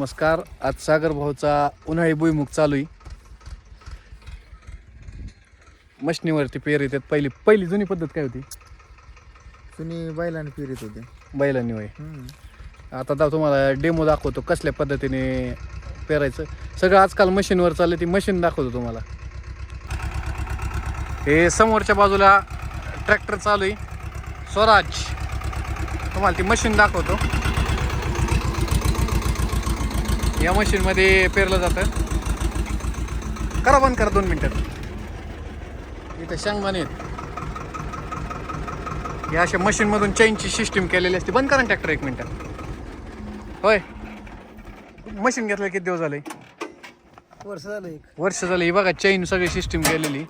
नमस्कार आज सागर भाऊचा उन्हाळी भुईमुग चालू आहे. मशनीवरती पेर येतात. पहिली पहिली जुनी पद्धत काय होती? तुम्ही बैलाने फिरत होते. बैलांनी वय. आता दा तुम्हाला डेमो दाखवतो कसल्या पद्धतीने पेरायचं. सगळं आजकाल मशीनवर चाललं ती मशीन दाखवतो तुम्हाला. हे समोरच्या बाजूला ट्रॅक्टर चालू आहे. स्वराज. तुम्हाला ती मशीन दाखवतो. या मशीनमध्ये पेरलं जातं. करा बंद करा दोन मिनटात इथं शेंगदाणे आहेत. या अशा मशीनमधून चेनची सिस्टीम केलेली असते. बंद करा ट्रॅक्टर एक मिनटात होय. मशीन घेतलं किती दिवस झाले? वर्ष झालं एक. वर्ष झालं. ही बघा चैन सगळी सिस्टीम केलेली.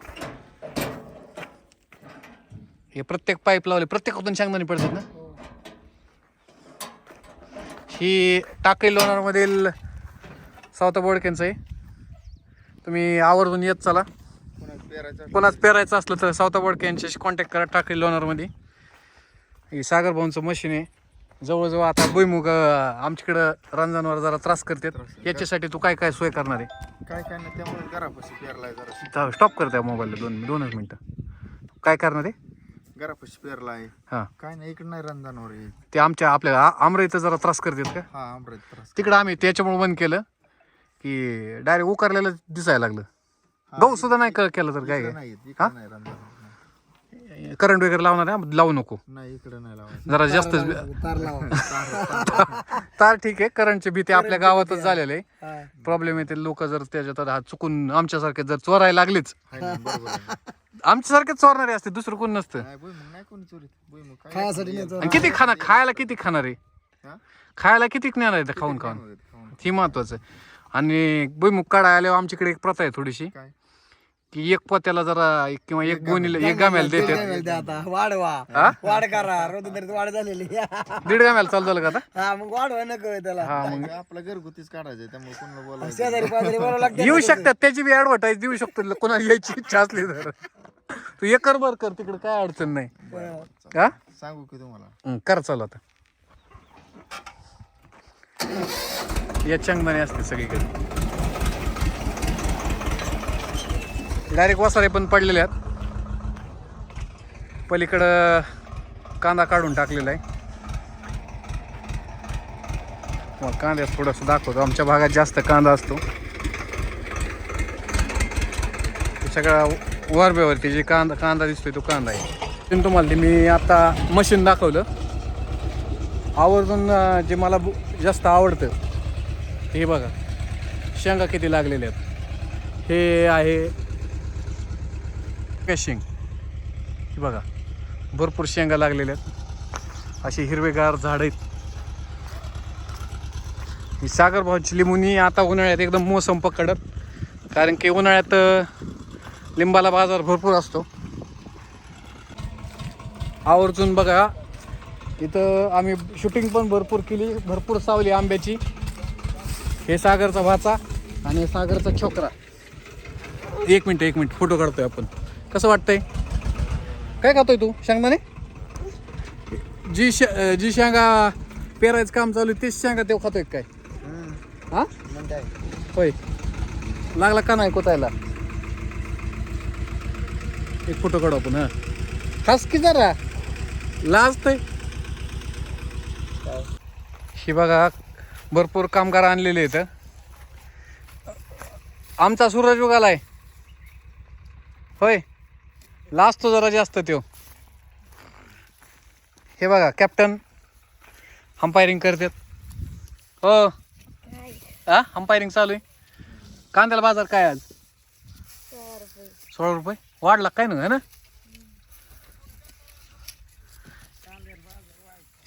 हे प्रत्येक पाईप लावले. प्रत्येकातून शेंगदाणे पडतात ना? ही टाकळी लोणारमधील सावता बोडक्यांचं आहे. तुम्ही आवर्जून येत चला. कोणाच पेरायचं असलं तर सावता बोडके यांच्याशी कॉन्टॅक्ट करा टाकळी लोणारमध्ये ही सागर भाऊंचं मशीन आहे. जवळजवळ आता भुईमुग आमच्याकडं रंजनवर जरा त्रास करतात. याच्यासाठी तू काय काय सोय करणार आहे? काय काय नाही त्यामुळे घरापाशी पेरलाय जरा. स्टॉप कर त्या मोबाईलला दोन दोनच मिनटं. काय करणार आहे? घरापाशी पेरलाय. हां. काय नाही इकडे नाही रंजनवर आहे. ते आमच्या आपल्या आ- आमराईचं जरा त्रास करतात का? हा अमृत त्रास तिकडं आम्ही त्याच्यामुळे बंद केलं. की डायरेक्ट उकारलेलं दिसायला लागलं. गहू सुद्धा नाही क- केलं तर काय? नाही येत, हा? नाही. करंट वगैरे लावणार आहे? लावू नको. नाही इकडे नाही लावायचं जरा जास्त तार ठीक आहे करंटची भीती आपल्या गावातच झालेलं आहे. प्रॉब्लेम येते लोक जर त्याच्यात हात चुकून आमच्यासारखे जर चोरायला लागलीच. हाय ना, बरोबर आहे. आमच्यासारखे चोरणारे असते दुसरं कोण नसतं. नाही भुईमुग नाही कोणी चोरीत. भुईमुग काय खायासाठी नाही नाही आणि किती खाणार खायला किती खाणार आहे? खायला किती ज्ञान आहे खाऊन खाऊन. ही महत्वाचं. आणि भुईमुग काढायला आल्यावर आमच्याकडे एक प्रथा आहे थोडीशी. की एक पोत्याला जरा एक किंवा एक गोणीला एक गाम्याला आता. वाढवा? वाढ करा. रोजंदारीत वाढ झालेली. दीड गाम्याला चालू झालं का आता? हा मग वाढवा नको त्याला. हा मग. आपलं घरगुतीच काढायचं त्यामुळे कोणाला बोलायचं शेजारी पाजारी बोलावं लागतं येऊ शकतात त्याची बी ऍडव्हर्टाईज देऊ शकतो. कोणाला यायची इच्छा असली तर. तू एकर बर कर तिकडे काय अडचण नाही. हा? सांगू की तुम्हाला. कर चालू आता. या चंगदाणे असते सगळीकडे. डायरेक्ट वसारे पण पडलेले आहेत. पलीकडं कांदा काढून टाकलेला आहे. मग कांद्यात थोडंसं दाखवतो. आमच्या भागात जास्त कांदा असतो. सगळ्या वरब्यावरती जे कांदा कांदा दिसतोय तो कांदा आहे. पण तुम्हाला ते मी आता मशीन दाखवलं. आवर्जून जे मला जास्त आवडतं हे बघा. शेंगा किती लागलेल्या आहेत. हे आहे शेंग. हे बघा. भरपूर शेंगा लागलेल्या आहेत. अशी हिरवेगार झाड आहेत. ही सागरभाऊची लिंबुनी आता उन्हाळ्यात एकदम मोसम पकडत. कारण की उन्हाळ्यात लिंबाला बाजार भरपूर असतो. आवर्जून बघा इथं आम्ही शूटिंग पण भरपूर केली. भरपूर सावली आंब्याची. हे सागरचा भाचा आणि हे सागरचा छोकरा. एक मिनिट एक मिनिट. फोटो काढतोय आपण. कसं वाटतंय? काय खातोय तू शेंगदाणे? जी शे जी शेंगा पेरायचं काम चालू आहे तेच शेंगा तेव्हा खातोय काय? हा? होय. लागला का नाही कोतायला? एक फोटो काढू आपण हा. खास की जरा. लाजतय. ही बघा भरपूर कामगार आणलेले आहेत. आमचा सूरज उगालाय होय लाजतो जरा जास्त त्यो. हे बघा कॅप्टन अंपायरिंग करतात. हो. हा अंपायरिंग चालू आहे. कांद्याला बाजार काय आज? सोळा रुपये. वाढला काय ना ना?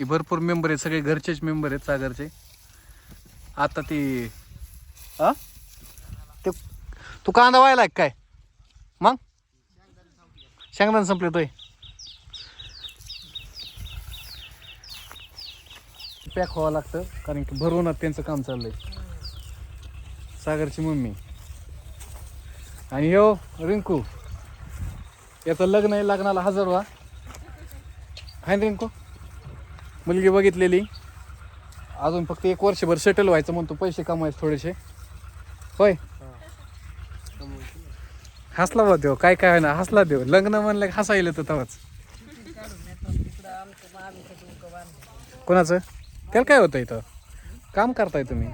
की भरपूर मेंबर आहेत सगळे घरचेच मेंबर आहेत सागरचे. आता ती ते तू कांदा व्हायला काय? मग? शेंगदाण संपले तोय पॅक व्हावं लागतं कारण की भरवून त्यांचं काम चाललंय. सागरची मम्मी. आणि यो रिंकू. याचं लग्न आहे लग्नाला हजर व्हा. हाय रिंकू? मुलगी बघितलेली. अजून फक्त एक वर्षभर सेटल व्हायचं म्हणतो पैसे कमवायचे थोडेसे. होय. हसला बा देव काय काय ना हसला देव. लग्न म्हणलं की हसायला तर तवाच कोणाचं? त्याला काय होतं इथं? काम करताय तुम्ही.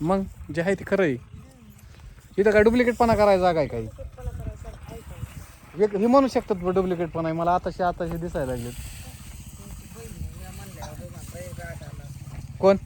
मग जे आहे ते खरं आहे. इथं काय डुप्लिकेटपणा करायचा काय काही? एक- हे म्हणू शकतात डुप्लिकेटपणा आहे. मला आताशी आताशी दिसायला लागले कोण